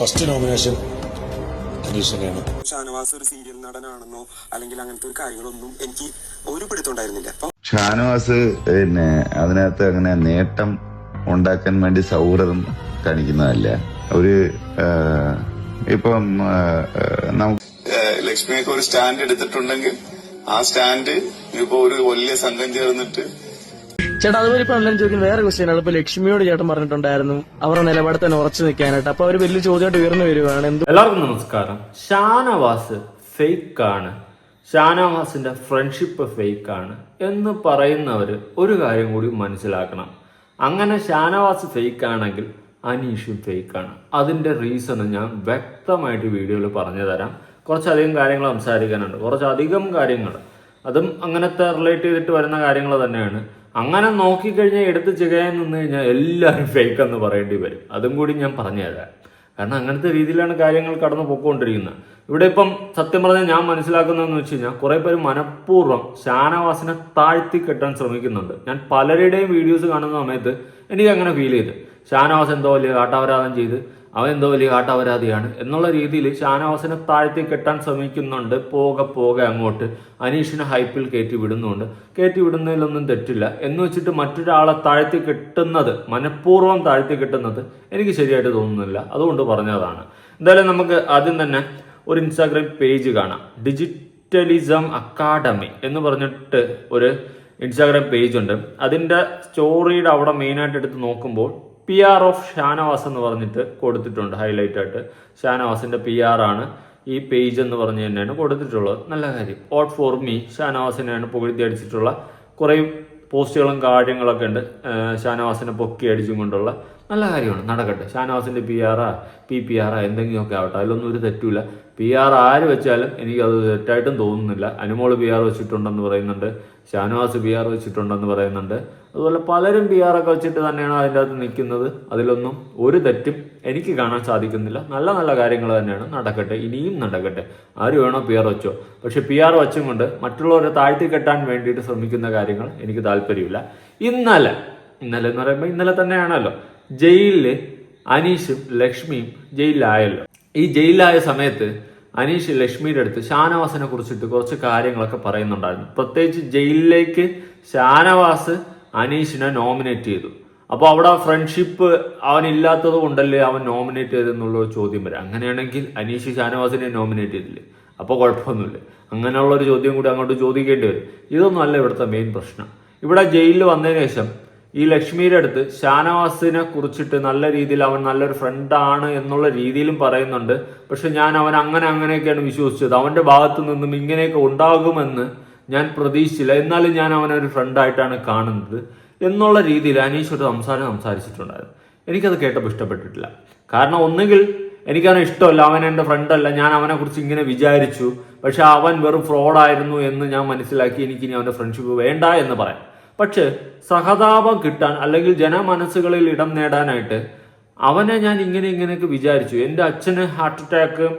First nomination Aneesh തന്നെയാണ്. ഷാനവാസ് ഒരു serial നടനാണെന്നോ അല്ലെങ്കിൽ അങ്ങനത്തെ ഒരു കാര്യങ്ങളൊന്നും എനിക്ക് ഒരു പിടുത്തുണ്ടായിരുന്നില്ല അപ്പൊ ഷാനവാസ് പിന്നെ അതിനകത്ത് അങ്ങനെ നേട്ടം ഉണ്ടാക്കാൻ വേണ്ടി സൗഹൃദം കാണിക്കുന്നതല്ല. ഒരു ഇപ്പം ലക്ഷ്മിയൊക്കെ ഒരു സ്റ്റാൻഡ് എടുത്തിട്ടുണ്ടെങ്കിൽ ആ സ്റ്റാൻഡ് ഇപ്പൊ ഒരു വലിയ സംഘം ചേർന്നിട്ട് ചേട്ടാ അതുപോലെ ഇപ്പൊ എല്ലാവരും ചോദിക്കുന്ന വേറെ ക്വസ്റ്റ്യൻ ആണ്. ഇപ്പൊ ലക്ഷ്മിയോട് ചേട്ടൻ പറഞ്ഞിട്ടുണ്ടായിരുന്നു. അവരുടെ നിലപാട് തന്നെ ഉറച്ചു നിൽക്കാനായിട്ട്. അപ്പൊ അവർ വലിയ ചോദ്യമായിട്ട് ഉയർന്നു വരുവാണ് എന്ത് എല്ലാവർക്കും നമസ്കാരം. ഷാനവാസ് ഫേക്ക് ആണ് ഷാനവാസിന്റെ ഫ്രണ്ട്ഷിപ്പ് ഫേക്ക് ആണ് എന്ന് പറയുന്നവര് ഒരു കാര്യം കൂടി മനസ്സിലാക്കണം. അങ്ങനെ ഷാനവാസ് ഫേക്ക് ആണെങ്കിൽ അനീഷും ഫേക്ക് ആണ് അതിന്റെ റീസൺ ഞാൻ വ്യക്തമായിട്ട് വീഡിയോയിൽ പറഞ്ഞു തരാം. കുറച്ചധികം കാര്യങ്ങൾ സംസാരിക്കാനുണ്ട്. കുറച്ചധികം കാര്യങ്ങൾ. അതും അങ്ങനത്തെ റിലേറ്റ് ചെയ്തിട്ട് വരുന്ന കാര്യങ്ങൾ തന്നെയാണ്. അങ്ങനെ നോക്കിക്കഴിഞ്ഞാൽ എടുത്ത് ചികയാൻ നിന്ന് കഴിഞ്ഞാൽ എല്ലാവരും ഫേക്ക് എന്ന് പറയേണ്ടി വരും. അതും കൂടി ഞാൻ പറഞ്ഞു തരാം കാരണം അങ്ങനത്തെ രീതിയിലാണ് കാര്യങ്ങൾ കടന്നു പോയിക്കൊണ്ടിരിക്കുന്നത് ഇവിടെ ഇപ്പം സത്യം പറഞ്ഞാൽ ഞാൻ മനസ്സിലാക്കുന്നതെന്ന് വെച്ച് കഴിഞ്ഞാൽ കുറേ പേര് മനഃപൂർവം ഷാനവാസിനെ താഴ്ത്തി കെട്ടാൻ ശ്രമിക്കുന്നുണ്ട്. ഞാൻ പലരുടെയും വീഡിയോസ് കാണുന്ന സമയത്ത് എനിക്ക് അങ്ങനെ ഫീൽ ചെയ്ത്. ഷാനവാസ് എന്തോ വലിയ കാട്ടാപരാധം ചെയ്ത് അവൻ എന്തോ വലിയ കാട്ടപരാധിയാണ് എന്നുള്ള രീതിയിൽ ഷാനവാസിനെ താഴ്ത്തി കെട്ടാൻ ശ്രമിക്കുന്നുണ്ട്. പോകെ പോകെ അങ്ങോട്ട്. അനീഷിനെ ഹൈപ്പിൽ കയറ്റി വിടുന്നുണ്ട്. കയറ്റി വിടുന്നതിലൊന്നും തെറ്റില്ല. എന്ന് വെച്ചിട്ട് മറ്റൊരാളെ താഴ്ത്തി കെട്ടുന്നത് മനഃപൂർവം താഴ്ത്തി കെട്ടുന്നത് എനിക്ക് ശരിയായിട്ട് തോന്നുന്നില്ല. അതുകൊണ്ട് പറഞ്ഞതാണ്. എന്തായാലും നമുക്ക് ആദ്യം തന്നെ ഒരു ഇൻസ്റ്റാഗ്രാം പേജ് കാണാം. ഡിജിറ്റലിസം അക്കാഡമി എന്ന് പറഞ്ഞിട്ട് ഒരു ഇൻസ്റ്റാഗ്രാം പേജ് ഉണ്ട്. അതിന്റെ സ്റ്റോറിയുടെ അവിടെ മെയിനായിട്ട് എടുത്ത് നോക്കുമ്പോൾ പി ആർ ഓഫ് ഷാനവാസ് എന്ന് പറഞ്ഞിട്ട് കൊടുത്തിട്ടുണ്ട് ഹൈലൈറ്റ് ആയിട്ട്. ഷാനവാസിന്റെ പി ആർ ആണ് ഈ പേജ് എന്ന് പറഞ്ഞു തന്നെയാണ് കൊടുത്തിട്ടുള്ളത്. നല്ല കാര്യം. ഓട്ട് ഫോർ മീ ഷാനവാസിനെയാണ് പുകഴ്ത്തി അടിച്ചിട്ടുള്ള കുറേ പോസ്റ്റുകളും കാര്യങ്ങളൊക്കെ ഉണ്ട്. ഷാനവാസിനെ പൊക്കി അടിച്ചും കൊണ്ടുള്ള നല്ല കാര്യമാണ്. നടക്കട്ടെ. ഷാനവാസിന്റെ പി ആറാ പി പി ആറാ എന്തെങ്കിലുമൊക്കെ ആവട്ടെ. അതിലൊന്നും ഒരു തെറ്റുമില്ല. പി ആർ ആര് വെച്ചാലും എനിക്കത് തെറ്റായിട്ടും തോന്നുന്നില്ല. അനുമോൾ പി ആർ വെച്ചിട്ടുണ്ടെന്ന് പറയുന്നുണ്ട്. ഷാനവാസ് പി ആർ വെച്ചിട്ടുണ്ടെന്ന് പറയുന്നുണ്ട്. അതുപോലെ പലരും പി ആർ ഒക്കെ വെച്ചിട്ട് തന്നെയാണ് അതിന്റെ അകത്ത് നിൽക്കുന്നത്. അതിലൊന്നും ഒരു തെറ്റും എനിക്ക് കാണാൻ സാധിക്കുന്നില്ല. നല്ല നല്ല കാര്യങ്ങൾ തന്നെയാണ്. നടക്കട്ടെ ഇനിയും നടക്കട്ടെ. ആര് വേണോ പി ആർ വെച്ചോ. പക്ഷെ പി ആർ വെച്ചും കൊണ്ട് മറ്റുള്ളവരെ താഴ്ത്തി കെട്ടാൻ വേണ്ടിയിട്ട് ശ്രമിക്കുന്ന കാര്യങ്ങൾ എനിക്ക് താല്പര്യമില്ല. ഇന്നലെ ഇന്നലെ എന്ന് പറയുമ്പോൾ ഇന്നലെ തന്നെയാണല്ലോ. ജയിലിൽ അനീഷും ലക്ഷ്മിയും ജയിലിലായല്ലോ. ഈ ജയിലിലായ സമയത്ത് അനീഷ് ലക്ഷ്മിയുടെ അടുത്ത് ഷാനവാസിനെ കുറിച്ചിട്ട് കുറച്ച് കാര്യങ്ങളൊക്കെ പറയുന്നുണ്ടായിരുന്നു. പ്രത്യേകിച്ച് ജയിലിലേക്ക് ഷാനവാസ് അനീഷിനെ നോമിനേറ്റ് ചെയ്തു. അപ്പോൾ അവിടെ ഫ്രണ്ട്ഷിപ്പ് അവനില്ലാത്തത് കൊണ്ടല്ലേ അവൻ നോമിനേറ്റ് ചെയ്തെന്നുള്ള ഒരു ചോദ്യം വരാം. അങ്ങനെയാണെങ്കിൽ അനീഷ് ഷാനവാസിനെ നോമിനേറ്റ് ചെയ്തില്ലേ? അപ്പോൾ കുഴപ്പമൊന്നുമില്ല. അങ്ങനെയുള്ള ഒരു ചോദ്യം കൂടി അങ്ങോട്ട് ചോദിക്കേണ്ടി വരും. ഇതൊന്നും അല്ല ഇവിടുത്തെ മെയിൻ പ്രശ്നം. ഇവിടെ ജയിലിൽ വന്നതിന് ശേഷം ഈ ലക്ഷ്മിയുടെ അടുത്ത് ഷാനവാസിനെ കുറിച്ചിട്ട് നല്ല രീതിയിൽ അവൻ നല്ലൊരു ഫ്രണ്ടാണ് എന്നുള്ള രീതിയിലും പറയുന്നുണ്ട്. പക്ഷെ ഞാൻ അവൻ അങ്ങനെ അങ്ങനെയൊക്കെയാണ് വിശ്വസിച്ചത്. അവന്റെ ഭാഗത്തു നിന്നും ഇങ്ങനെയൊക്കെ ഉണ്ടാകുമെന്ന് ഞാൻ പ്രതീക്ഷിച്ചില്ല. എന്നാലും ഞാൻ അവനെ ഒരു ഫ്രണ്ടായിട്ടാണ് കാണുന്നത് എന്നുള്ള രീതിയിൽ അനീഷ് ഒരു സംസാരം സംസാരിച്ചിട്ടുണ്ടായിരുന്നു. എനിക്കത് കേട്ടപ്പോൾ ഇഷ്ടപ്പെട്ടിട്ടില്ല. കാരണം ഒന്നുകിൽ എനിക്കവനെ ഇഷ്ടമല്ല അവൻ എന്റെ ഫ്രണ്ടല്ല ഞാൻ അവനെ കുറിച്ച് ഇങ്ങനെ വിചാരിച്ചു. പക്ഷെ അവൻ വെറും ഫ്രോഡായിരുന്നു എന്ന് ഞാൻ മനസ്സിലാക്കി എനിക്കിനി അവന്റെ ഫ്രണ്ട്ഷിപ്പ് വേണ്ട എന്ന് പറയാം. പക്ഷേ സഹതാപം കിട്ടാൻ അല്ലെങ്കിൽ ജനമനസ്സുകളിൽ ഇടം നേടാനായിട്ട് അവനെ ഞാൻ ഇങ്ങനെ ഇങ്ങനെയൊക്കെ വിചാരിച്ചു. എന്റെ അച്ഛന് ഹാർട്ട് അറ്റാക്കും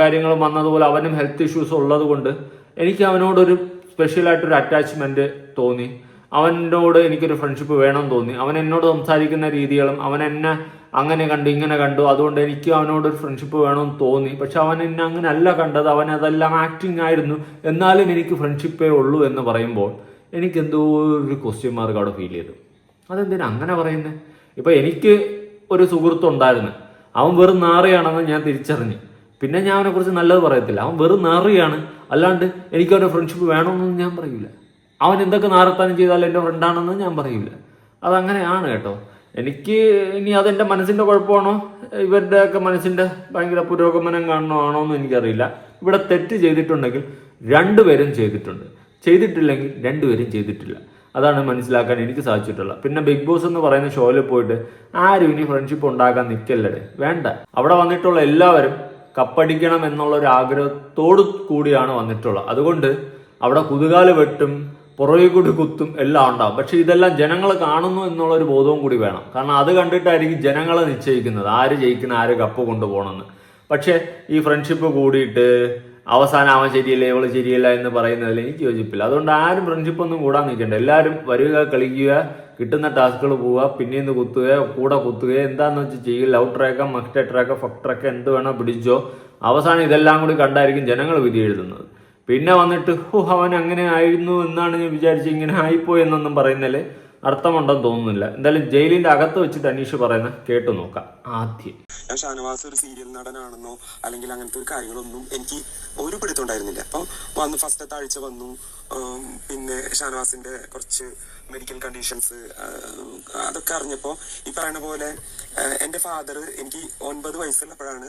കാര്യങ്ങളും വന്നതുപോലെ അവനും ഹെൽത്ത് ഇഷ്യൂസ് ഉള്ളത് കൊണ്ട് എനിക്ക് അവനോടൊരു സ്പെഷ്യലായിട്ടൊരു അറ്റാച്ച്മെന്റ് തോന്നി. അവനോട് എനിക്കൊരു ഫ്രണ്ട്ഷിപ്പ് വേണം തോന്നി. അവൻ എന്നോട് സംസാരിക്കുന്ന രീതികളും അവൻ എന്നെ അങ്ങനെ കണ്ടു ഇങ്ങനെ കണ്ടു. അതുകൊണ്ട് എനിക്ക് അവനോട് ഒരു ഫ്രണ്ട്ഷിപ്പ് വേണമെന്ന് തോന്നി. പക്ഷെ അവൻ എന്നെ അങ്ങനെ അല്ല കണ്ടത്. അവൻ അതെല്ലാം ആക്ടിങ് ആയിരുന്നു. എന്നാലും എനിക്ക് ഫ്രണ്ട്ഷിപ്പേ ഉള്ളൂ എന്ന് പറയുമ്പോൾ എനിക്ക് എന്തോ ഒരു ക്വസ്റ്റ്യൻ മാർക്ക് അവിടെ ഫീൽ ചെയ്തു. അതെന്തിനാ അങ്ങനെ പറയുന്നത് ഇപ്പൊ എനിക്ക് ഒരു സുഹൃത്തുണ്ടായിരുന്നു. അവൻ വെറും നാറിയാണെന്ന് ഞാൻ തിരിച്ചറിഞ്ഞു. പിന്നെ ഞാൻ അവനെ കുറിച്ച് നല്ലത് പറയത്തില്ല. അവൻ വെറും നാറുകയാണ് അല്ലാണ്ട് എനിക്ക് അവന്റെ ഫ്രണ്ട്ഷിപ്പ് വേണമെന്നൊന്നും ഞാൻ പറയില്ല. അവൻ എന്തൊക്കെ നാറത്താനും ചെയ്താലും എന്റെ ഫ്രണ്ടാണെന്ന് ഞാൻ പറയില്ല. അതങ്ങനെയാണ് കേട്ടോ. എനിക്ക് ഇനി അതെന്റെ മനസ്സിന്റെ കുഴപ്പമാണോ? ഇവരുടെയൊക്കെ മനസ്സിന്റെ ഭയങ്കര പുരോഗമനം കാണണമാണോ എന്ന് എനിക്കറിയില്ല. ഇവിടെ തെറ്റ് ചെയ്തിട്ടുണ്ടെങ്കിൽ രണ്ടുപേരും ചെയ്തിട്ടുണ്ട്. ചെയ്തിട്ടില്ലെങ്കിൽ രണ്ടുപേരും ചെയ്തിട്ടില്ല. അതാണ് മനസ്സിലാക്കാൻ എനിക്ക് സാധിച്ചിട്ടുള്ളത്. പിന്നെ ബിഗ് ബോസ് എന്ന് പറയുന്ന ഷോയിൽ പോയിട്ട് ആരും ഇനി ഫ്രണ്ട്ഷിപ്പ് ഉണ്ടാക്കാൻ നിൽക്കല്ലേ വേണ്ട. അവിടെ വന്നിട്ടുള്ള എല്ലാവരും കപ്പടിക്കണം എന്നുള്ള ഒരു ആഗ്രഹത്തോടു കൂടിയാണ് വന്നിട്ടുള്ളത്. അതുകൊണ്ട് അവിടെ കുതുകാൽ വെട്ടും പുറകെ കൂടി കുത്തും എല്ലാം ഉണ്ടാവും. പക്ഷെ ഇതെല്ലാം ജനങ്ങൾ കാണുന്നു എന്നുള്ള ഒരു ബോധവും കൂടി വേണം. കാരണം അത് കണ്ടിട്ടായിരിക്കും ജനങ്ങളെ നിശ്ചയിക്കുന്നത്. ആര് ജയിക്കുന്ന ആര് കപ്പ് കൊണ്ടുപോകണമെന്ന്. പക്ഷെ ഈ ഫ്രണ്ട്ഷിപ്പ് കൂടിയിട്ട് അവസാനം അവൻ ശരിയല്ല ഇവൾ ശരിയല്ല എന്ന് പറയുന്നതിൽ എനിക്ക് യോജിപ്പില്ല. അതുകൊണ്ട് ആരും ഫ്രണ്ട്ഷിപ്പ് ഒന്നും കൂടാൻ നിൽക്കണ്ട. എല്ലാവരും വരിക കളിക്കുക കിട്ടുന്ന ടാസ്കുകൾ പോവുക പിന്നീന്ന് കുത്തുക കൂടെ കുത്തുക എന്താന്ന് വെച്ച് ചെയ്യുക ലവ് ട്രാക്ക മക്ടെ ട്രാക്ക ഫക് ട്രാക്ക എന്ത് വേണോ പിടിച്ചോ. അവസാനം ഇതെല്ലാം കൂടി കണ്ടായിരിക്കും ജനങ്ങൾ വിധി എഴുതുന്നത്. പിന്നെ വന്നിട്ട് ഹോ അവൻ അങ്ങനെ ആയിരുന്നു എന്നാണ് ഞാൻ വിചാരിച്ച് ഇങ്ങനെ ആയിപ്പോയി എന്നൊന്നും പറയുന്നതിൽ അർത്ഥമുണ്ടെന്ന് തോന്നുന്നില്ല. എന്തായാലും ജയിലിന്റെ അകത്ത് വെച്ച് തനീഷ് പറയുന്ന കേട്ടു നോക്കാം. ആദ്യം. ഞാൻ ഷാനവാസ് ഒരു സീരിയൽ നടനാണെന്നോ അല്ലെങ്കിൽ അങ്ങനത്തെ ഒരു കാര്യങ്ങളൊന്നും എനിക്ക് ഒരു പിടുത്തുണ്ടായിരുന്നില്ല അപ്പം വന്ന് ഫസ്റ്റത്തെ ആഴ്ച വന്നു. പിന്നെ ഷാനവാസിന്റെ കുറച്ച് മെഡിക്കൽ കണ്ടീഷൻസ് അതൊക്കെ അറിഞ്ഞപ്പോ ഈ പറയുന്ന പോലെ എന്റെ ഫാദർ എനിക്ക് ഒൻപത് വയസ്സുള്ളപ്പോഴാണ്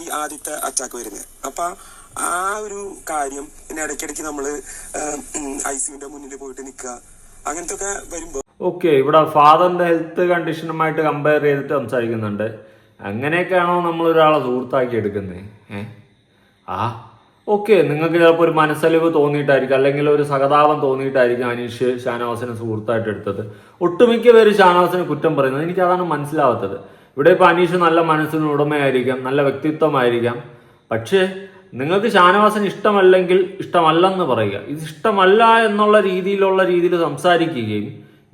ഈ ആദ്യത്തെ അറ്റാക്ക് വരുന്നത്. അപ്പൊ ആ ഒരു കാര്യം പിന്നെ ഇടയ്ക്കിടയ്ക്ക് നമ്മൾ ഐ സിയുടെ മുന്നിൽ പോയിട്ട് നിൽക്കുക അങ്ങനത്തെ ഒക്കെ വരുമ്പോ ഓക്കെ ഇവിടെ ഫാദറിന്റെ ഹെൽത്ത് കണ്ടീഷനുമായിട്ട് കമ്പയർ ചെയ്തിട്ട് സംസാരിക്കുന്നുണ്ട്. അങ്ങനെയൊക്കെയാണോ നമ്മൾ ഒരാളെ സുഹൃത്താക്കി എടുക്കുന്നത് ഏ? ആ ഓക്കെ നിങ്ങൾക്ക് ചിലപ്പോൾ ഒരു മനസ്സലിവ് തോന്നിയിട്ടായിരിക്കും അല്ലെങ്കിൽ ഒരു സഹതാപം തോന്നിയിട്ടായിരിക്കും അനീഷ് ഷാനവാസിനെ സുഹൃത്തായിട്ട് എടുത്തത്. ഒട്ടുമിക്ക പേര് ഷാനവാസിനെ കുറ്റം പറയുന്നത് എനിക്ക് അതാണ് മനസ്സിലാവാത്തത്. ഇവിടെ ഇപ്പോൾ അനീഷ് നല്ല മനസ്സിന് ഉടമയായിരിക്കാം നല്ല വ്യക്തിത്വമായിരിക്കാം. പക്ഷേ നിങ്ങൾക്ക് ഷാനവാസിന് ഇഷ്ടമല്ലെങ്കിൽ ഇഷ്ടമല്ലെന്ന് പറയുക. ഇത് ഇഷ്ടമല്ല എന്നുള്ള രീതിയിലുള്ള രീതിയിൽ സംസാരിക്കുകയും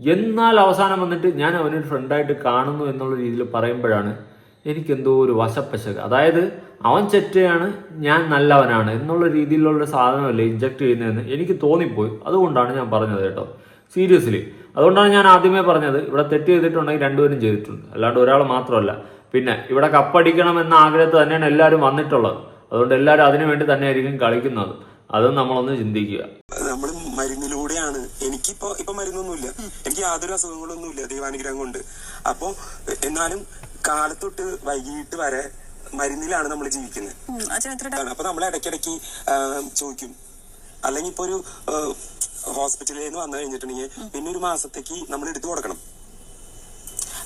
എന്നാൽ അവസാനം വന്നിട്ട് ഞാൻ അവനൊരു ഫ്രണ്ടായിട്ട് കാണുന്നു എന്നുള്ള രീതിയിൽ പറയുമ്പോഴാണ് എനിക്കെന്തോ ഒരു വശപ്പശക. അതായത് അവൻ ചെറ്റയാണ് ഞാൻ നല്ലവനാണ് എന്നുള്ള രീതിയിലുള്ള സാധനമല്ലേ ഇഞ്ചക്ട് ചെയ്യുന്നതെന്ന് എനിക്ക് തോന്നിപ്പോയി. അതുകൊണ്ടാണ് ഞാൻ പറഞ്ഞത് കേട്ടോ. സീരിയസ്ലി അതുകൊണ്ടാണ് ഞാൻ ആദ്യമേ പറഞ്ഞത് ഇവിടെ തെറ്റ് ചെയ്തിട്ടുണ്ടെങ്കിൽ രണ്ടുപേരും ചെയ്തിട്ടുണ്ട്. അല്ലാണ്ട് ഒരാൾ മാത്രമല്ല. പിന്നെ ഇവിടെ കപ്പടിക്കണം എന്ന ആഗ്രഹത്തിൽ തന്നെയാണ് എല്ലാവരും വന്നിട്ടുള്ളത്. അതുകൊണ്ട് എല്ലാവരും അതിനു വേണ്ടി തന്നെയായിരിക്കും കളിക്കുന്നത്. അതും നമ്മളൊന്ന് ചിന്തിക്കുക. നമ്മൾ മരുന്നിലൂടെയാണ് എനിക്കിപ്പോ ഇപ്പൊ മരുന്നൊന്നുമില്ല. എനിക്ക് യാതൊരു അസുഖങ്ങളൊന്നുമില്ല. ദൈവാനുഗ്രഹം കൊണ്ട് അപ്പോ എന്നാലും കാലത്തൊട്ട് വൈകിട്ട് വരെ മരുന്നിലാണ് നമ്മൾ ജീവിക്കുന്നത്. അപ്പൊ നമ്മൾ ഇടയ്ക്കിടയ്ക്ക് ചോദിക്കും. അല്ലെങ്കിൽ ഇപ്പൊ ഒരു ഹോസ്പിറ്റലിൽ നിന്ന് വന്നു കഴിഞ്ഞിട്ടുണ്ടെങ്കിൽ പിന്നെ ഒരു മാസത്തേക്ക് നമ്മൾ എടുത്തു കൊടുക്കണം.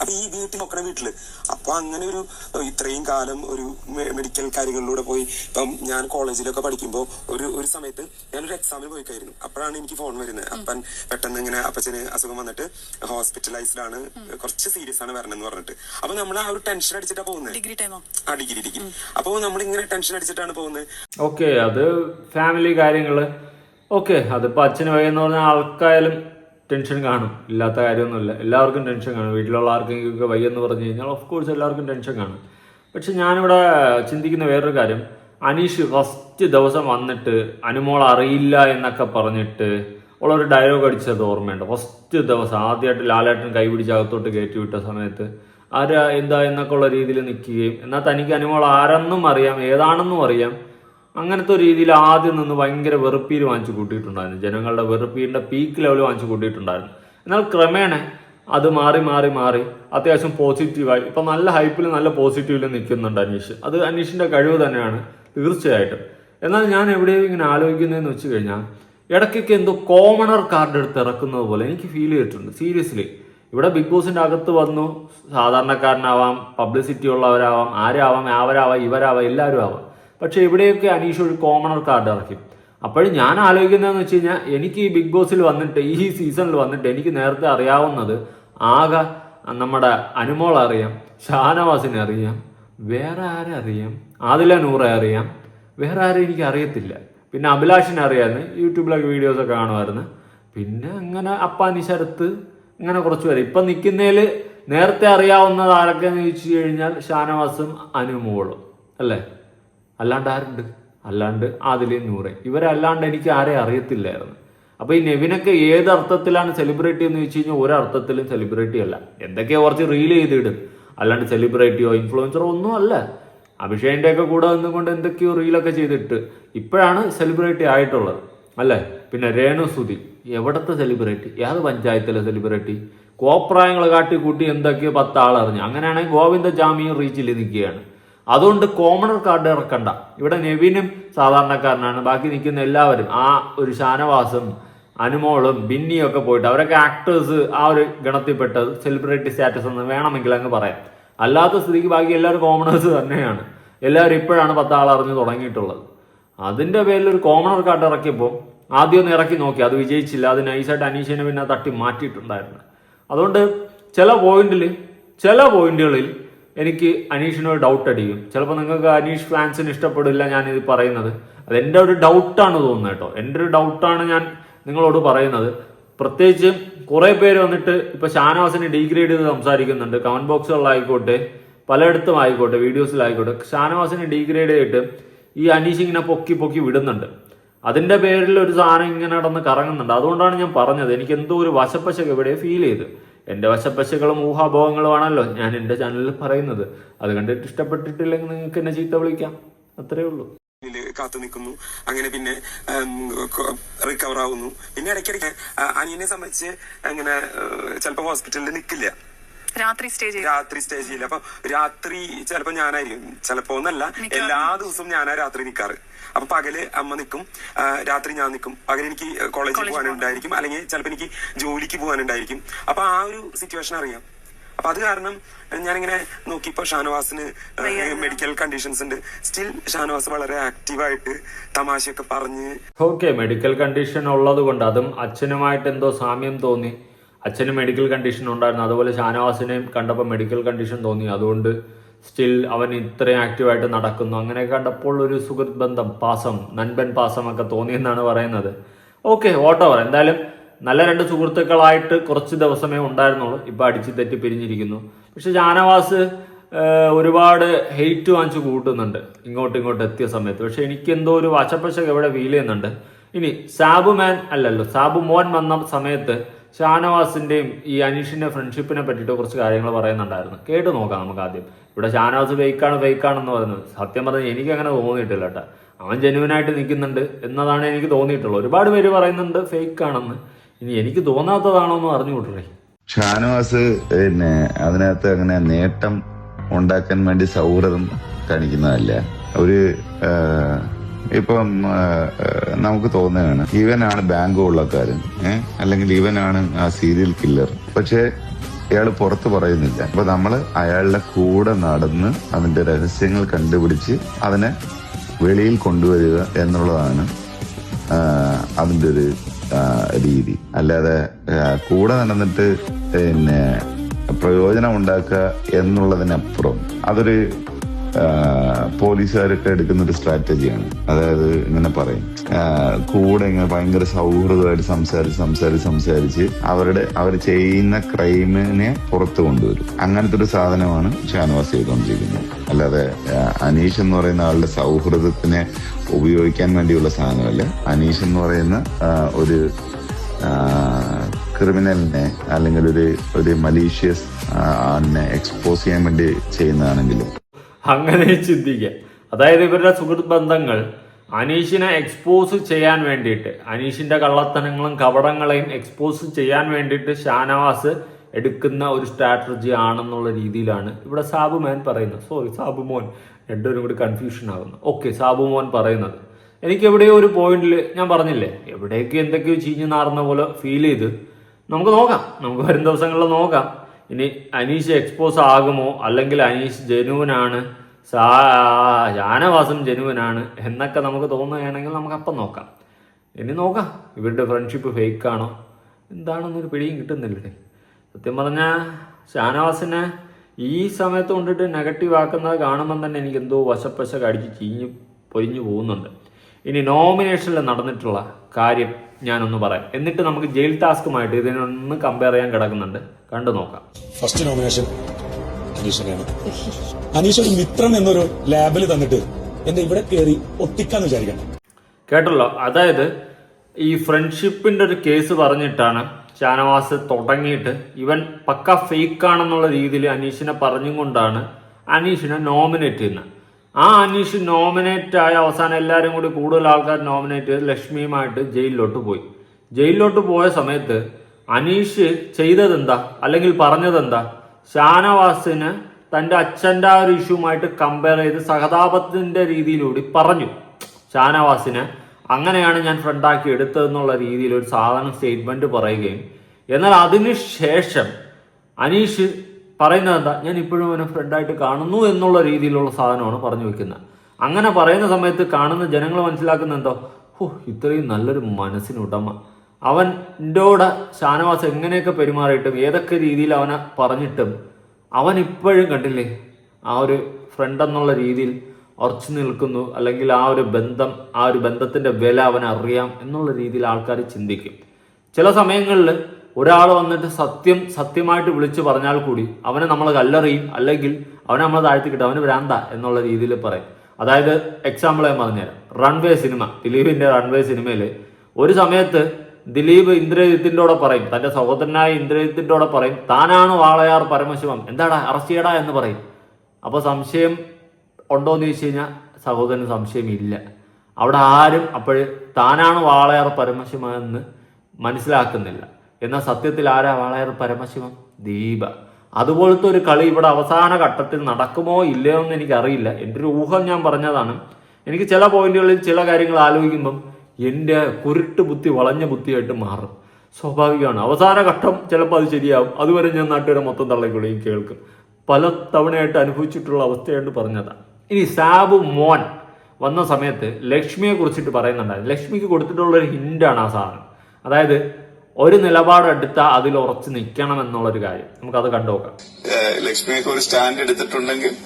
അപ്പൊ ഈ വീട്ടിൽ നോക്കണ വീട്ടിൽ. അപ്പൊ അങ്ങനെ ഒരു ഇത്രയും കാലം ഒരു മെഡിക്കൽ കാര്യങ്ങളിലൂടെ പോയി. ഇപ്പം ഞാൻ കോളേജിലൊക്കെ പഠിക്കുമ്പോൾ ഒരു ഒരു സമയത്ത് ഞാനൊരു എക്സാമിന് പോയിക്കായിരുന്നു. അപ്പോഴാണ് എനിക്ക് ഫോൺ വരുന്നത്. അപ്പൻ പെട്ടെന്ന് ഇങ്ങനെ അപ്പച്ചന് അസുഖം വന്നിട്ട് ഹോസ്പിറ്റലൈസ്ഡ് ആണ്. കുറച്ച് സീരിയസ് ആണ് വരണമെന്ന് പറഞ്ഞിട്ട്. അപ്പൊ നമ്മൾ ആ ഒരു ടെൻഷൻ അടിച്ചിട്ടാ പോകുന്നത് ഡിഗ്രി ടൈമോ ആ ഡിഗ്രി ഡിഗ്രി അപ്പൊ നമ്മൾ ഇങ്ങനെ ടെൻഷൻ അടിച്ചിട്ടാണ് പോകുന്നത് ഓക്കെ അത് ഫാമിലി കാര്യങ്ങൾ. ഓക്കെ അതിപ്പോൾ അച്ഛന് വയ്യെന്ന് പറഞ്ഞാൽ ആൾക്കായാലും ടെൻഷൻ കാണും. ഇല്ലാത്ത കാര്യമൊന്നുമില്ല. എല്ലാവർക്കും ടെൻഷൻ കാണും. വീട്ടിലുള്ള ആർക്കെങ്കിലുമൊക്കെ വയ്യെന്ന് പറഞ്ഞു കഴിഞ്ഞാൽ ഓഫ് കോഴ്സ് എല്ലാവർക്കും ടെൻഷൻ കാണും. പക്ഷെ ഞാനിവിടെ ചിന്തിക്കുന്ന വേറൊരു കാര്യം. അനീഷ് ഫസ്റ്റ് ദിവസം വന്നിട്ട് അനുമോൾ അറിയില്ല എന്നൊക്കെ പറഞ്ഞിട്ട് ഉള്ളൊരു ഡയലോഗ് അടിച്ചത് ഓർമ്മയുണ്ട്. ഫസ്റ്റ് ദിവസം ആദ്യമായിട്ട് ലാലേട്ടൻ കൈപിടിച്ച് അകത്തോട്ട് കയറ്റി വിട്ട സമയത്ത് ആരാ എന്താ എന്നൊക്കെ ഉള്ള രീതിയിൽ നിൽക്കുകയും. എന്നാൽ തനിക്ക് അനുമോൾ ആരെന്നും അറിയാം ഏതാണെന്നും അറിയാം. അങ്ങനത്തെ ഒരു രീതിയിൽ ആദ്യം നിന്ന് ഭയങ്കര വെറുപ്പീര് വാങ്ങിച്ചു കൂട്ടിയിട്ടുണ്ടായിരുന്നു. ജനങ്ങളുടെ വെറുപ്പീരിന്റെ പീക്ക് ലെവൽ വാങ്ങിച്ചു കൂട്ടിയിട്ടുണ്ടായിരുന്നു. എന്നാൽ ക്രമേണ അത് മാറി മാറി മാറി അത്യാവശ്യം പോസിറ്റീവായി ഇപ്പൊ നല്ല ഹൈപ്പിൽ നല്ല പോസിറ്റീവിൽ നിൽക്കുന്നുണ്ട് അനീഷ്. അത് അനീഷിന്റെ കഴിവ് തന്നെയാണ് തീർച്ചയായിട്ടും. എന്നാൽ ഞാൻ എവിടെയും ഇങ്ങനെ ആലോചിക്കുന്നതെന്ന് വെച്ച് കഴിഞ്ഞാൽ ഇടയ്ക്കൊക്കെ എന്തോ കോമണർ കാർഡ് എടുത്ത് ഇറക്കുന്നത് പോലെ എനിക്ക് ഫീൽ ചെയ്തിട്ടുണ്ട്. സീരിയസ്ലി ഇവിടെ ബിഗ് ബോസിന്റെ അകത്ത് വന്നു. സാധാരണക്കാരനാവാം പബ്ലിസിറ്റി ഉള്ളവരാവാം ആരാവാം അവരാവാം ഇവരാവാം എല്ലാവരും ആവാം. പക്ഷെ ഇവിടെയൊക്കെ അനീഷ് ഒരു കോമണർ കാർഡ് ഇറക്കി. അപ്പോഴും ഞാൻ ആലോചിക്കുന്നതെന്ന് വെച്ച് കഴിഞ്ഞാൽ എനിക്ക് ഈ ബിഗ് ബോസിൽ വന്നിട്ട് ഈ സീസണിൽ വന്നിട്ട് എനിക്ക് നേരത്തെ അറിയാവുന്നത് ആകെ നമ്മുടെ അനുമോൾ അറിയാം ഷാനവാസിനെ അറിയാം വേറെ ആരെ അറിയാം ആദില നൂറെ അറിയാം വേറെ ആരും എനിക്ക് അറിയത്തില്ല. പിന്നെ അഭിലാഷിനെ അറിയാമായിരുന്നു യൂട്യൂബിലൊക്കെ വീഡിയോസൊക്കെ കാണുമായിരുന്നു. പിന്നെ അങ്ങനെ അപ്പാനി ശരത്ത് ഇങ്ങനെ കുറച്ച് പേര്. ഇപ്പം നിൽക്കുന്നതിൽ നേരത്തെ അറിയാവുന്നത് ആരൊക്കെയെന്ന് ചോദിച്ചു കഴിഞ്ഞാൽ ഷാനവാസും അനുമോളും അല്ലേ? അല്ലാണ്ട് ആരുണ്ട്? അല്ലാണ്ട് ആദിലെ നൂറെ. ഇവരല്ലാണ്ട് എനിക്ക് ആരെ അറിയത്തില്ലായിരുന്നു. അപ്പോൾ ഈ നെവിനൊക്കെ ഏത് അർത്ഥത്തിലാണ് സെലിബ്രിറ്റി എന്ന് വെച്ച് കഴിഞ്ഞാൽ ഒരർത്ഥത്തിലും സെലിബ്രിറ്റി അല്ല. എന്തൊക്കെയോ കുറച്ച് റീൽ ചെയ്തിടും. അല്ലാണ്ട് സെലിബ്രിറ്റിയോ ഇൻഫ്ലുവൻസറോ ഒന്നും അല്ല. അഭിഷേകിന്റെ ഒക്കെ കൂടെ നിന്നുകൊണ്ട് എന്തൊക്കെയോ റീലൊക്കെ ചെയ്തിട്ട് ഇപ്പോഴാണ് സെലിബ്രിറ്റി ആയിട്ടുള്ളത്. അല്ലേ? പിന്നെ രേണു സുധി എവിടത്തെ സെലിബ്രിറ്റി ഏത് പഞ്ചായത്തിലെ സെലിബ്രിറ്റി കോപ്രായങ്ങൾ കാട്ടിക്കൂട്ടി എന്തൊക്കെയോ പത്താളറിഞ്ഞു. അങ്ങനെയാണെങ്കിൽ ഗോവിന്ദ ജാമ്യം റീച്ചിൽ നിൽക്കുകയാണ്. അതുകൊണ്ട് കോമണർ കാർഡ് ഇറക്കണ്ട ഇവിടെ നെവിനും സാധാരണക്കാരനാണ്. ബാക്കി നിൽക്കുന്ന എല്ലാവരും ആ ഒരു ഷാനവാസും അനുമോളും ബിന്നിയും ഒക്കെ പോയിട്ട് അവരൊക്കെ ആക്ടേഴ്സ് ആ ഒരു ഗണത്തിൽപ്പെട്ട സെലിബ്രിറ്റി സ്റ്റാറ്റസ് എന്ന് വേണമെങ്കിൽ അങ്ങ് പറയാം. അല്ലാത്ത സ്ഥിതിക്ക് ബാക്കി എല്ലാവരും കോമണേഴ്സ് തന്നെയാണ്. എല്ലാവരും ഇപ്പോഴാണ് പത്താൾ അറിഞ്ഞു തുടങ്ങിയിട്ടുള്ളത്. അതിന്റെ പേരിൽ ഒരു കോമണർ കാർഡ് ഇറക്കിയപ്പോൾ ആദ്യം ഒന്ന് ഇറക്കി നോക്കി. അത് വിജയിച്ചില്ല. അത് നൈസായിട്ട് അനീഷിനെ പിന്നെ തട്ടി മാറ്റിയിട്ടുണ്ടായിരുന്നു. അതുകൊണ്ട് ചില പോയിന്റിൽ ചില പോയിന്റുകളിൽ എനിക്ക് അനീഷിനൊരു ഡൗട്ട് അടിക്കും. ചിലപ്പോൾ നിങ്ങൾക്ക് അനീഷ് ഫാൻസിന് ഇഷ്ടപ്പെടില്ല ഞാൻ ഇത് പറയുന്നത്. അത് എന്റെ ഒരു ഡൗട്ടാണ് തോന്നുന്നത് കേട്ടോ. എന്റെ ഒരു ഡൗട്ടാണ് ഞാൻ നിങ്ങളോട് പറയുന്നത്. പ്രത്യേകിച്ച് കുറേ പേര് വന്നിട്ട് ഇപ്പൊ ഷാനവാസിനെ ഡീഗ്രേഡ് ചെയ്ത് സംസാരിക്കുന്നുണ്ട്. കമന്റ് ബോക്സുകളിലായിക്കോട്ടെ പലയിടത്തും ആയിക്കോട്ടെ വീഡിയോസിലായിക്കോട്ടെ ഷാനവാസിനെ ഡീഗ്രേഡ് ചെയ്തിട്ട് ഈ അനീഷ് ഇങ്ങനെ പൊക്കി പൊക്കി വിടുന്നുണ്ട്. അതിന്റെ പേരിൽ ഒരു സാധനം ഇങ്ങനെ നടന്ന് കറങ്ങുന്നുണ്ട്. അതുകൊണ്ടാണ് ഞാൻ പറഞ്ഞത്. എനിക്ക് എന്തോ ഒരു വശപ്പശക്ക് ഇവിടെ ഫീൽ ചെയ്ത്. എന്റെ വശപ്പശകളും ഊഹാഭോഗങ്ങളുമാണല്ലോ ഞാൻ എന്റെ ചാനലിൽ പറയുന്നത്. അത് കണ്ടിട്ട് ഇഷ്ടപ്പെട്ടിട്ടില്ലെങ്കിൽ നിങ്ങൾക്ക് എന്നെ ചീത്ത വിളിക്കാം. അത്രേ ഉള്ളൂ. കാത്തു നിൽക്കുന്നു. അങ്ങനെ പിന്നെ റിക്കവർ ആവുന്നു. പിന്നെ ഇടയ്ക്കിടയ്ക്ക് അനിയനെ സംബന്ധിച്ച് അങ്ങനെ ചിലപ്പോൾ ഹോസ്പിറ്റലിൽ നിൽക്കില്ല രാത്രി സ്റ്റേജ് ചെയ്യും. രാത്രി സ്റ്റേ ചെയ്യില്ല. അപ്പൊ രാത്രി ചിലപ്പോ ഞാനായിരിക്കും. ചിലപ്പോ ഒന്നല്ല എല്ലാ ദിവസവും ഞാനാ രാത്രി നിൽക്കാറ് അപ്പൊ പകൽ അമ്മ നിൽക്കും രാത്രി ഞാൻ നിൽക്കും പകൽ എനിക്ക് കോളേജിൽ പോകാനുണ്ടായിരിക്കും. അല്ലെങ്കിൽ ചിലപ്പോൾ എനിക്ക് ജോലിക്ക് പോകാനുണ്ടായിരിക്കും. അപ്പൊ ആ ഒരു സിറ്റുവേഷൻ അറിയാം. അപ്പൊ അത് കാരണം ഞാനിങ്ങനെ നോക്കിയപ്പോ ഷാനവാസിന് മെഡിക്കൽ കണ്ടീഷൻസ് ഉണ്ട്. സ്റ്റിൽ ഷാനവാസ് വളരെ ആക്റ്റീവായിട്ട് തമാശയൊക്കെ പറഞ്ഞ് ഓക്കെ മെഡിക്കൽ കണ്ടീഷൻ ഉള്ളത് കൊണ്ട് അതും അച്ഛനുമായിട്ട് എന്തോ സാമ്യം തോന്നി. അച്ഛന് മെഡിക്കൽ കണ്ടീഷൻ ഉണ്ടായിരുന്നു. അതുപോലെ ഷാനവാസിനെയും കണ്ടപ്പോൾ മെഡിക്കൽ കണ്ടീഷൻ തോന്നി. അതുകൊണ്ട് സ്റ്റിൽ അവൻ ഇത്രയും ആക്റ്റീവായിട്ട് നടക്കുന്നു. അങ്ങനെ കണ്ടപ്പോൾ ഒരു സുഹൃത്ത് ബന്ധം പാസം നൻപൻ പാസം ഒക്കെ തോന്നിയെന്നാണ് പറയുന്നത്. ഓക്കെ ഓട്ടോവർ എന്തായാലും നല്ല രണ്ട് സുഹൃത്തുക്കളായിട്ട് കുറച്ച് ദിവസമേ ഉണ്ടായിരുന്നുള്ളൂ. ഇപ്പൊ അടിച്ചു തെറ്റി പിരിഞ്ഞിരിക്കുന്നു. പക്ഷെ ജാനവാസ് ഒരുപാട് ഹെയ്റ്റ് വാങ്ങിച്ചു കൂട്ടുന്നുണ്ട്. ഇങ്ങോട്ട് ഇങ്ങോട്ട് എത്തിയ സമയത്ത്. പക്ഷെ എനിക്ക് എന്തോ ഒരു വശപ്പശക ഇവിടെ ഫീൽ ചെയ്യുന്നുണ്ട് ഇനി സാബു മാൻ അല്ലല്ലോ. സാബു മോൻ വന്ന സമയത്ത് ഷാനവാസിന്റെയും ഈ അനീഷിന്റെ ഫ്രണ്ട്ഷിപ്പിനെ പറ്റിയിട്ട് കുറച്ച് കാര്യങ്ങൾ പറയുന്നുണ്ടായിരുന്നു. കേട്ട് നോക്കാം നമുക്ക് ആദ്യം. ഇവിടെ ഷാനവാസ് ഫേക്കാണ് ഫേക്കാണെന്ന് പറയുന്നത്. സത്യം പറഞ്ഞാൽ എനിക്ക് അങ്ങനെ തോന്നിയിട്ടില്ല കേട്ടോ. അവൻ ജെനുവിനായിട്ട് നിൽക്കുന്നുണ്ട് എന്നതാണ് എനിക്ക് തോന്നിയിട്ടുള്ളത്. ഒരുപാട് പേര് പറയുന്നുണ്ട് ഫേക്ക് ആണെന്ന്. ഇനി എനിക്ക് തോന്നാത്തതാണോ എന്ന് അറിഞ്ഞു കൂട്ടറേ ഷാനവാസ് പിന്നെ അതിനകത്ത് അങ്ങനെ നേട്ടം ഉണ്ടാക്കാൻ വേണ്ടി സൗഹൃദം കാണിക്കുന്നതല്ല? ഒരു ഇപ്പം നമുക്ക് തോന്നുകയാണ് ഇവനാണ് ബാങ്ക് ഉള്ളക്കാരൻ ഏഹ് അല്ലെങ്കിൽ ഇവനാണ് ആ സീരിയൽ കില്ലർ പക്ഷേ അയാൾ പുറത്ത് പറയുന്നില്ല. അപ്പൊ നമ്മൾ അയാളുടെ കൂടെ നടന്ന് അതിന്റെ രഹസ്യങ്ങൾ കണ്ടുപിടിച്ച് അതിനെ വെളിയിൽ കൊണ്ടുവരിക എന്നുള്ളതാണ് അതിന്റെ ഒരു രീതി. അല്ലാതെ കൂടെ നടന്നിട്ട് പിന്നെ പ്രയോജനം ഉണ്ടാക്കുക എന്നുള്ളതിനപ്പുറം അതൊരു പോലീസുകാരൊക്കെ എടുക്കുന്ന ഒരു സ്ട്രാറ്റജിയാണ്. അതായത് ഇങ്ങനെ പറയും. കൂടെ ഇങ്ങനെ ഭയങ്കര സൗഹൃദമായിട്ട് സംസാരിച്ച് സംസാരിച്ച് സംസാരിച്ച് അവരുടെ അവർ ചെയ്യുന്ന ക്രൈമിനെ പുറത്തു കൊണ്ടുവരും. അങ്ങനത്തെ ഒരു സാധനമാണ് ഷാനവാസ് ചെയ്തുകൊണ്ടിരിക്കുന്നത്. അല്ലാതെ അനീഷ് എന്ന് പറയുന്ന ആളുടെ സൗഹൃദത്തിനെ ഉപയോഗിക്കാൻ വേണ്ടിയുള്ള സാധനമല്ല. അനീഷ് എന്ന് പറയുന്ന ഒരു ക്രിമിനലിനെ അല്ലെങ്കിൽ ഒരു ഒരു മലീഷ്യസ് ആളിനെ എക്സ്പോസ് ചെയ്യാൻ വേണ്ടി ചെയ്യുന്നതാണെങ്കിലും. അങ്ങനെ ചിന്തിക്കാം. അതായത് ഇവരുടെ സുഹൃത്ത് ബന്ധങ്ങൾ അനീഷിനെ എക്സ്പോസ് ചെയ്യാൻ വേണ്ടിയിട്ട് അനീഷിന്റെ കള്ളത്തനങ്ങളും കപടങ്ങളെയും എക്സ്പോസ് ചെയ്യാൻ വേണ്ടിയിട്ട് ഷാനവാസ് എടുക്കുന്ന ഒരു സ്ട്രാറ്റജി ആണെന്നുള്ള രീതിയിലാണ് ഇവിടെ സാബു മോൻ പറയുന്നത്. സോറി സാബു മോൻ രണ്ടുപേരും കൂടി കൺഫ്യൂഷൻ ആകുന്നു ഓക്കെ സാബു മോൻ പറയുന്നത്. എനിക്ക് എവിടെയോ ഒരു പോയിന്റിൽ ഞാൻ പറഞ്ഞില്ലേ? എവിടേക്ക് എന്തൊക്കെയോ ചീഞ്ഞു നാറുന്ന പോലെ ഫീൽ ചെയ്ത് നമുക്ക് നോക്കാം. നമുക്ക് വരും ദിവസങ്ങളിൽ നോക്കാം. ഇനി അനീഷ് എക്സ്പോസ് ആകുമോ? അല്ലെങ്കിൽ അനീഷ് ജനുവനാണ്? സാ ഷാനവാസം ജനുവനാണ്? എന്നൊക്കെ നമുക്ക് തോന്നുകയാണെങ്കിൽ നമുക്ക് അപ്പം നോക്കാം. ഇനി നോക്കാം. ഇവരുടെ ഫ്രണ്ട്ഷിപ്പ് ഫേക്ക് ആണോ? എന്താണെന്നൊരു പിടിയും കിട്ടുന്നില്ലേ സത്യം പറഞ്ഞാൽ ഷാനവാസിനെ ഈ സമയത്ത് കൊണ്ടിട്ട് നെഗറ്റീവ് ആക്കുന്നത് കാണുമ്പം തന്നെ എനിക്ക് എന്തോ വശപ്പശ കടിച്ച് ചീഞ്ഞ് പൊരിഞ്ഞു പോകുന്നുണ്ട്. ഇനി നോമിനേഷനിൽ നടന്നിട്ടുള്ള കാര്യം ഞാനൊന്ന് പറയാം. എന്നിട്ട് നമുക്ക് ജയിൽ ടാസ്കുമായിട്ട് ഇതിനൊന്ന് കമ്പയർ ചെയ്യാൻ കിടക്കുന്നുണ്ട്. കണ്ടു നോക്കാം. First nomination അനീഷിനെയാണ്. അനീഷ് ഒരു മിത്രം എന്നൊരു ലാബിൽ തന്നിട്ട് എന്നെ ഇവിടെ കയറി ഒട്ടിക്കാന്ന് വിചാരിക്കണം. കേട്ടല്ലോ? അതായത് ഈ ഫ്രണ്ട്ഷിപ്പിന്റെ ഒരു കേസ് പറഞ്ഞിട്ടാണ് ഷാനവാസ് തുടങ്ങിയിട്ട് ഇവൻ പക്ക ഫേക്ക് ആണെന്നുള്ള രീതിയിൽ അനീഷിനെ പറഞ്ഞും കൊണ്ടാണ് അനീഷിനെ നോമിനേറ്റ് ചെയ്യുന്നത്. ആ അനീഷ് നോമിനേറ്റ് ആയ അവസാനം എല്ലാവരും കൂടി കൂടുതൽ ആൾക്കാർ നോമിനേറ്റ് ചെയ്ത് ലക്ഷ്മിയുമായിട്ട് ജയിലിലോട്ട് പോയി. ജയിലിലോട്ട് പോയ സമയത്ത് അനീഷ് ചെയ്തതെന്താ? അല്ലെങ്കിൽ പറഞ്ഞതെന്താ? ഷാനവാസിന് തന്റെ അച്ഛന്റെ ആ ഒരു ഇഷ്യൂമായിട്ട് കമ്പയർ ചെയ്ത് സഹതാപത്തിന്റെ രീതിയിലൂടെ പറഞ്ഞു. ഷാനവാസിനെ അങ്ങനെയാണ് ഞാൻ ഫ്രണ്ടാക്കി എടുത്തതെന്നുള്ള രീതിയിൽ ഒരു സാധാരണ സ്റ്റേറ്റ്മെന്റ് പറയുകയും എന്നാൽ അതിനുശേഷം അനീഷ് പറയുന്നത് എന്താ? ഞാൻ ഇപ്പോഴും അവനെ ഫ്രണ്ടായിട്ട് കാണുന്നു എന്നുള്ള രീതിയിലുള്ള സാധനമാണ് പറഞ്ഞു വെക്കുന്നത്. അങ്ങനെ പറയുന്ന സമയത്ത് കാണുന്ന ജനങ്ങൾ മനസ്സിലാക്കുന്ന എന്തോ? ഹോ ഇത്രയും നല്ലൊരു മനസ്സിനുടമ. അവൻ കൂടെ ഷാനവാസ് എങ്ങനെയൊക്കെ പെരുമാറിയിട്ടും ഏതൊക്കെ രീതിയിൽ അവനെ പറഞ്ഞിട്ടും അവൻ ഇപ്പോഴും കണ്ടില്ലേ? ആ ഒരു ഫ്രണ്ട് എന്നുള്ള രീതിയിൽ ഉറച്ചു നിൽക്കുന്നു. അല്ലെങ്കിൽ ആ ഒരു ബന്ധം ആ ഒരു ബന്ധത്തിന്റെ വില അവൻ അറിയാം എന്നുള്ള രീതിയിൽ ആൾക്കാർ ചിന്തിക്കും. ചില സമയങ്ങളിൽ ഒരാൾ വന്നിട്ട് സത്യം സത്യമായിട്ട് വിളിച്ചു പറഞ്ഞാൽ കൂടി അവനെ നമ്മൾ കല്ലെറിയും അല്ലെങ്കിൽ അവനെ നമ്മൾ താഴ്ത്തി കിട്ടും അവന് ഭ്രാന്ത എന്നുള്ള രീതിയിൽ പറയും. അതായത് എക്സാമ്പിൾ ഞാൻ പറഞ്ഞുതരാം. റൺവേ സിനിമ ദിലീപിന്റെ റൺവേ സിനിമയിൽ ഒരു സമയത്ത് ദിലീപ് ഇന്ദ്രജിത്തിന്റെയോടെ പറയും തന്റെ സഹോദരനായ ഇന്ദ്രജിത്തിന്റെയോടെ പറയും താനാണ് വാളയാർ പരമശിവം എന്താടാ അറസ്റ്റ് ചെയ്യടാ എന്ന് പറയും. അപ്പോൾ സംശയം ഉണ്ടോ എന്ന് ചോദിച്ചു കഴിഞ്ഞാൽ സഹോദരന് സംശയമില്ല. അവിടെ ആരും അപ്പോൾ താനാണ് വാളയാർ പരമശിവം എന്ന് മനസ്സിലാക്കുന്നില്ല. എന്നാൽ സത്യത്തിൽ ആരാ വളയർ പരമശിവം ദീപ. അതുപോലത്തെ ഒരു കളി ഇവിടെ അവസാന ഘട്ടത്തിൽ നടക്കുമോ ഇല്ലയോ എന്ന് എനിക്കറിയില്ല. എന്റെ ഒരു ഊഹം ഞാൻ പറഞ്ഞതാണ്. എനിക്ക് ചില പോയിന്റുകളിൽ ചില കാര്യങ്ങൾ ആലോചിക്കുമ്പം എന്റെ കുരുട്ട് ബുദ്ധി വളഞ്ഞ ബുദ്ധിയായിട്ട് മാറും. സ്വാഭാവികമാണ്. അവസാന ഘട്ടം ചിലപ്പോൾ അത് ശരിയാവും. അതുവരെ ഞാൻ നാട്ടുകാരെ മൊത്തം തള്ളിക്കൊള്ളുകയും കേൾക്കും. പല തവണയായിട്ട് അനുഭവിച്ചിട്ടുള്ള അവസ്ഥയായിട്ട് പറഞ്ഞതാണ്. ഇനി സാബു മോൻ വന്ന സമയത്ത് ലക്ഷ്മിയെ കുറിച്ചിട്ട് പറയുന്നുണ്ടായിരുന്നു. ലക്ഷ്മിക്ക് കൊടുത്തിട്ടുള്ള ഒരു ഹിന്റാണ് ആ സാധനം. അതായത് ഒരു നിലപാടെടുത്താൽ അതിൽ ഉറച്ചു നിൽക്കണം എന്നുള്ളൊരു കാര്യം. നമുക്ക് അത് കണ്ടുനോക്കാം ലക്ഷ്മിയൊക്കെ ഒരു സ്റ്റാൻഡ് എടുത്തിട്ടുണ്ടെങ്കിൽ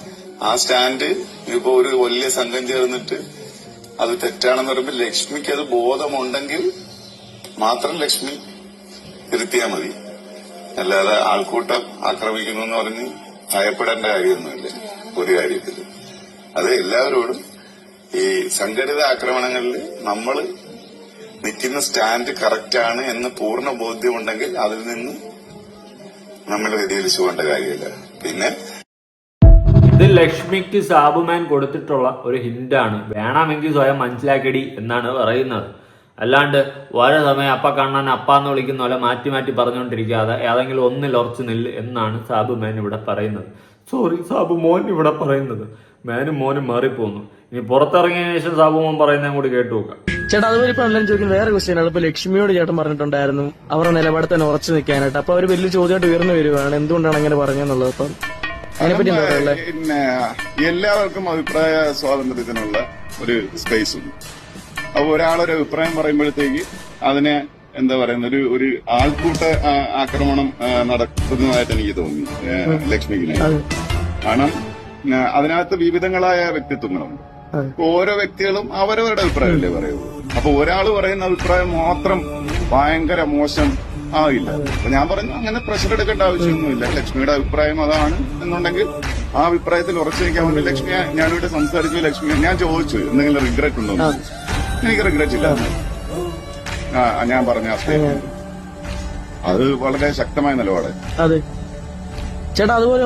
ആ സ്റ്റാൻഡ് ഇപ്പൊ ഒരു വലിയ സംഘം ചേർന്നിട്ട് അത് തെറ്റാണെന്ന് പറയുമ്പോൾ ലക്ഷ്മിക്ക് അത് ബോധമുണ്ടെങ്കിൽ മാത്രം ലക്ഷ്മി തിരുത്തിയാ മതി. അല്ലാതെ ആൾക്കൂട്ടം ആക്രമിക്കുന്നു എന്ന് പറഞ്ഞ് ഭയപ്പെടേണ്ട കാര്യമൊന്നുമില്ല. ഒരു കാര്യത്തിൽ. അത് എല്ലാവരോടും ഈ സംഘടിത ആക്രമണങ്ങളിൽ നമ്മൾ നിൽക്കുന്ന സ്റ്റാൻഡ് കറക്റ്റ് ആണ് എന്ന് പൂർണ ബോധ്യമുണ്ടെങ്കിൽ അതിൽ നിന്ന് നമ്മൾ വ്യതിചലിച്ചു പോകേണ്ട കാര്യമില്ല. പിന്നെ? ഇത് ലക്ഷ്മിക്ക് സാബുമാൻ കൊടുത്തിട്ടുള്ള ഒരു ഹിന്റാണ് വേണമെങ്കിൽ സ്വയം മനസ്സിലാക്കടി എന്നാണ് പറയുന്നത്. അല്ലാണ്ട് ഓരോ സമയം അപ്പ കണ്ണൻ അപ്പ എന്ന് വിളിക്കുന്ന പോലെ മാറ്റി മാറ്റി പറഞ്ഞുകൊണ്ടിരിക്കാതെ ഏതെങ്കിലും ഒന്നിൽ ഉറച്ചു നില്ല് എന്നാണ് സാബു സാബുമാൻ ഇവിടെ പറയുന്നത്. സോറി സാബു മോൻ ഇവിടെ പറയുന്നത്. മാനും മോനും മാറിപ്പോന്നു. ഇനി പുറത്തിറങ്ങിയ ശേഷം സാബുമോൻ പറയുന്നതും കൂടി കേട്ടു നോക്കാം. ചേട്ടാ അതുപോലെ ഇപ്പൊ എല്ലാവരും ചോദിക്കുന്ന വേറെ ക്വസ്റ്റ്യൻ ആണ്. ഇപ്പൊ ലക്ഷ്മിയോട് ചേട്ടൻ പറഞ്ഞിട്ടുണ്ടായിരുന്നു. അവരുടെ നിലപാട് തന്നെ ഉറച്ചു നിൽക്കാനായിട്ട്. അപ്പൊ അവർ വലിയ ചോദ്യമായിട്ട് ഉയർന്നു വരുവാണ്. എന്തുകൊണ്ടാണ് അങ്ങനെ പറഞ്ഞെന്നുള്ളത് അപ്പം അതിനെപ്പറ്റി എന്താ പറയുള്ളത് പിന്നെ എല്ലാവർക്കും അഭിപ്രായ സ്വാതന്ത്ര്യത്തിനുള്ള ഒരു സ്പേസ് ഉണ്ട്. അപ്പൊ ഒരാളൊരു അഭിപ്രായം പറയുമ്പോഴത്തേക്ക് അതിനെ എന്താ പറയുന്ന ഒരു ഒരു ആൾക്കൂട്ട ആക്രമണം നടത്തുന്നതായിട്ട് നടക്കുന്നതായിട്ട് എനിക്ക് തോന്നി ലക്ഷ്മിക്ക്. കാരണം അതിനകത്ത് വിവിധങ്ങളായ വ്യക്തിത്വങ്ങളുണ്ട്. ഓരോ വ്യക്തികളും അവരവരുടെ അഭിപ്രായമല്ലേ പറയുള്ളൂ. അപ്പൊ ഒരാൾ പറയുന്ന അഭിപ്രായം മാത്രം ഭയങ്കര മോശം ആവില്ല അപ്പൊ ഞാൻ പറഞ്ഞു അങ്ങനെ പ്രഷർ എടുക്കേണ്ട ആവശ്യമൊന്നുമില്ല. ലക്ഷ്മിയുടെ അഭിപ്രായം അതാണ് എന്നുണ്ടെങ്കിൽ ആ അഭിപ്രായത്തിൽ ഉറച്ചു നിൽക്കാൻ വേണ്ടി ലക്ഷ്മി ഞാനിവിടെ സംസാരിച്ചു ലക്ഷ്മി ഞാൻ ചോദിച്ചു എന്തെങ്കിലും റിഗ്രറ്റ് ഉണ്ടോ എനിക്ക് റിഗ്രറ്റ് ഇല്ല. ആ ഞാൻ പറഞ്ഞ അത് വളരെ ശക്തമായ നിലപാട്. അതെ. ചേട്ടാ അതുപോലെ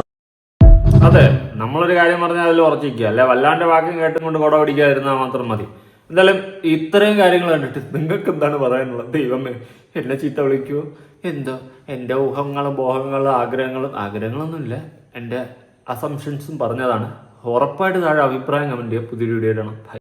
അതെ. നമ്മളൊരു കാര്യം പറഞ്ഞാൽ അതിൽ ഉറച്ചിരിക്കുക. അല്ലെ വല്ലാണ്ട് വാക്കും കേട്ടും കൊണ്ട് കുട പിടിക്കാതിരുന്നാൽ മാത്രം മതി. എന്തായാലും ഇത്രയും കാര്യങ്ങൾ കണ്ടിട്ട് നിങ്ങൾക്ക് എന്താണ് പറയാനുള്ളത്? ദൈവമേ എന്നെ ചീത്ത വിളിക്കുവോ എന്തോ? എന്റെ ഊഹങ്ങളും ബോഹങ്ങളും ആഗ്രഹങ്ങളും ആഗ്രഹങ്ങളൊന്നുമില്ല. എന്റെ അസംഷൻസും പറഞ്ഞതാണ്. ഉറപ്പായിട്ട് താഴെ അഭിപ്രായം കമന്റ് ചെയ്യുക. പുതിയൊരു വീഡിയോ ഇടണം.